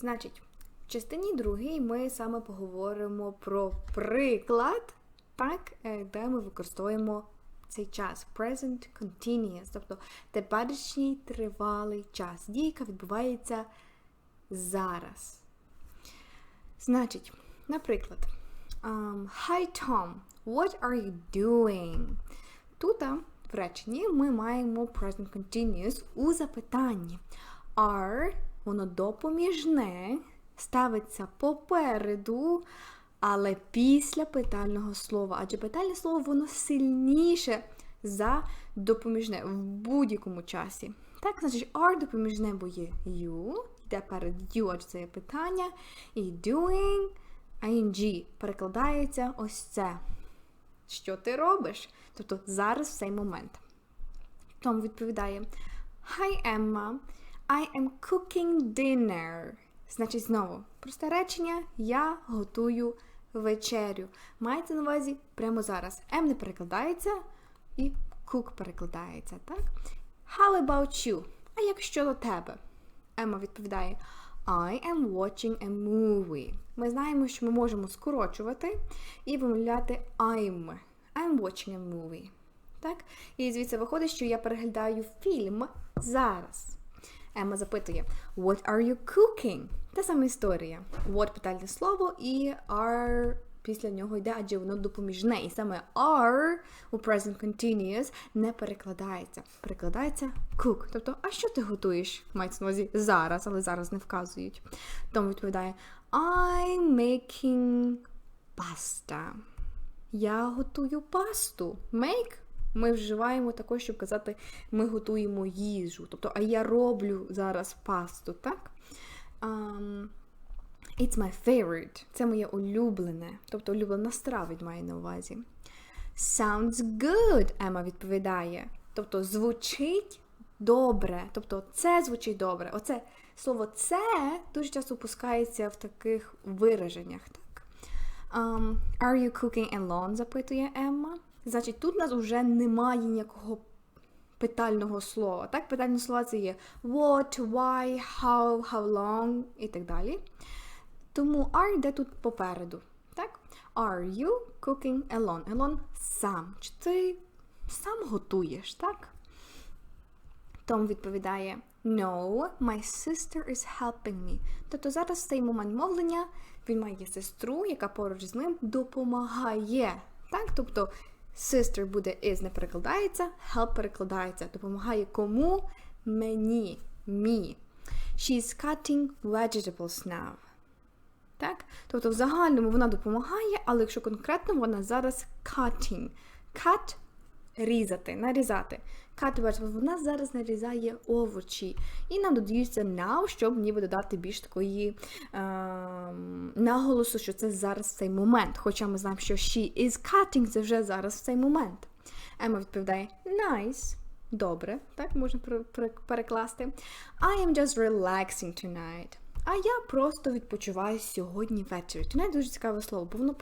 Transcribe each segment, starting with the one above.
Значить, в частині другій ми саме поговоримо про приклад, так, е, де ми використовуємо цей час. Present continuous, тобто теперішній тривалий час. Дійка відбувається зараз. Значить, наприклад, um, Hi Tom, what are you doing? Тут в реченні ми маємо present continuous у запитанні. Are, воно допоміжне, ставиться попереду, але після питального слова. Адже питальне слово воно сильніше за допоміжне в будь-якому часі. Так, значить, are допоміжне, бо є you, йде перед you, адже це є питання. І doing, ing перекладається ось це. Що ти робиш? Тобто зараз в цей момент. Том відповідає: Hi, Emma, I am cooking dinner. Значить, знову, просте речення, я готую вечерю. Мається на увазі прямо зараз. М не перекладається і cook перекладається, так? How about you? А як щодо тебе? Емма відповідає: I am watching a movie. Ми знаємо, що ми можемо скорочувати і вимовляти I'm. I'm watching a movie. Так? І звідси виходить, що я переглядаю фільм зараз. Емма запитує: What are you cooking? Та сама історія. What питальне слово і are після нього йде, адже воно допоміжне. І саме are у present continuous не перекладається. Перекладається cook. Тобто, а що ти готуєш? Мається на увазі зараз, але зараз не вказують. Тому відповідає I'm making pasta. Я готую пасту. Make ми вживаємо також, щоб казати, ми готуємо їжу. Тобто, а я роблю зараз пасту, так? Um, It's my favorite. Це моє улюблене. Тобто улюблена страва має на увазі. Sounds good, Ема відповідає. Тобто звучить добре. Тобто це звучить добре. Оце слово це дуже часто опускається в таких вираженнях. так? Um, Are you cooking alone? запитує Емма. Значить, тут у нас вже немає ніякого питального слова. Так, питальне слова це є what, why, how, how long і так далі. Тому are йде тут попереду. Так? Are you cooking alone? Alone сам. Чи ти сам готуєш, так? Том відповідає: No, my sister is helping me. Тобто зараз в цей момент мовлення він має сестру, яка поруч з ним допомагає. Так? Тобто sister буде is не перекладається, help перекладається. Допомагає кому? Мені. Me. She's cutting vegetables now. Так? Тобто, в загальному вона допомагає, але якщо конкретно, вона зараз cutting. Cut різати, нарізати. Vegetables, вона зараз нарізає овочі. І нам додаються now, щоб ніби додати більш такої е, наголосу, що це зараз цей момент. Хоча ми знаємо, що she is cutting це вже зараз цей момент. Ема відповідає nice. Добре, так можна перекласти. I am just relaxing tonight. А я просто відпочиваю сьогодні ввечері. Tonight дуже цікаве слово, бо воно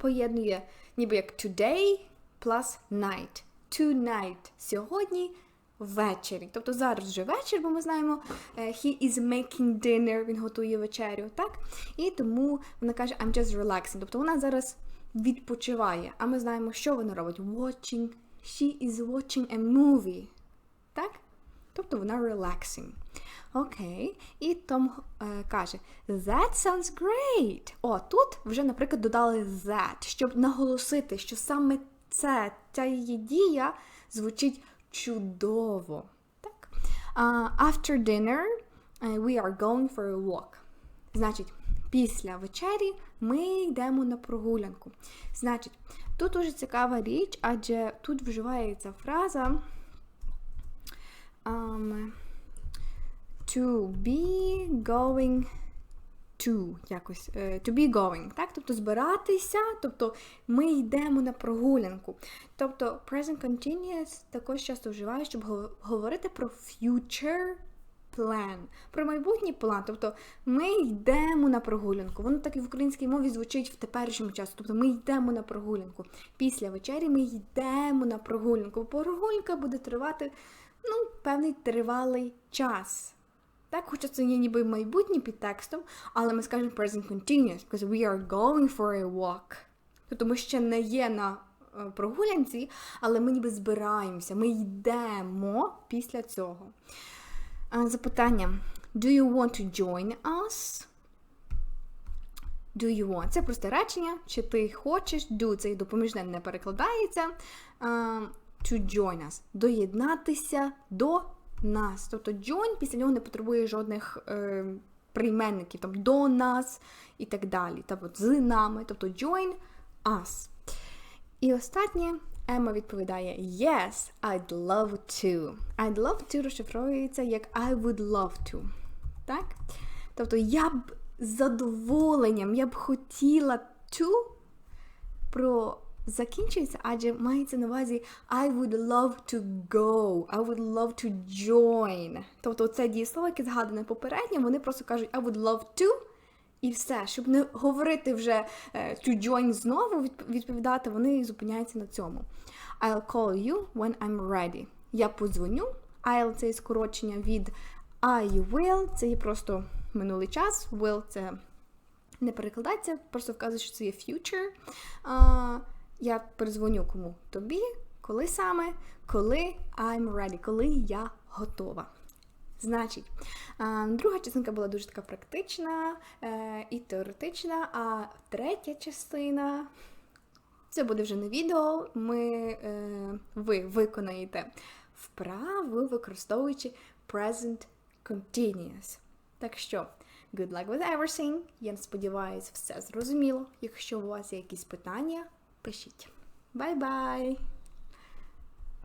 поєднує ніби як today plus night. Tonight. Сьогодні ввечері. Тобто зараз вже вечір, бо ми знаємо, е, he is making dinner, він готує вечерю, так? І тому вона каже, I'm just relaxing. Тобто вона зараз відпочиває. А ми знаємо, що вона робить. Watching. She is watching a movie. Так? Тобто вона relaxing. Окей. І Том е, каже: That sounds great. О, тут вже, наприклад, додали that, щоб наголосити, що саме це, ця її дія звучить чудово. Так? Uh, after dinner uh, we are going for a walk. Значить, після вечері ми йдемо на прогулянку. Значить, тут дуже цікава річ, адже тут вживається фраза. Um, to be going to, якось, to be going, так? Тобто збиратися, тобто ми йдемо на прогулянку. Тобто present continuous також часто вживаю, щоб говорити про future plan, про майбутній план. Тобто ми йдемо на прогулянку. Воно так і в українській мові звучить в теперішньому часу. Тобто ми йдемо на прогулянку. Після вечері ми йдемо на прогулянку. Прогулянка буде тривати ну, певний тривалий час. Так, хоча це є ніби майбутнє під текстом, але ми скажемо present continuous, because we are going for a walk. Тобто ми ще не є на е, прогулянці, але ми ніби збираємося, ми йдемо після цього. Запитання: Do you want to join us? Do you want? Це просте речення. Чи ти хочеш? Do це і допоміжне не перекладається. To join us. Доєднатися до нас. Тобто join після нього не потребує жодних е, прийменників, там до нас і так далі. Тобто з нами. Тобто join us. І останнє Ема відповідає Yes, I'd love to. I'd love to розшифровується як I would love to. Так? Тобто я б з задоволенням, я б хотіла to про закінчується, адже мається на увазі I would love to go, I would love to join. Тобто це дієслово, яке згадане попередньо, вони просто кажуть I would love to і все, щоб не говорити вже е, to join знову, відп- відповідати, вони зупиняються на цьому. I'll call you when I'm ready. Я подзвоню. I'll це скорочення від I will, це є просто минулий час. Will це не перекладається, просто вказує, що це є future. Я перезвоню кому? Тобі, коли саме, коли I'm ready, коли я готова. Значить, друга частинка була дуже така практична е, і теоретична, а третя частина це буде вже не відео. Ми, е, ви виконаєте вправу, використовуючи present continuous. Так що, good luck with everything. Я сподіваюся, все зрозуміло. Якщо у вас є якісь питання, пишіть. Бай-бай!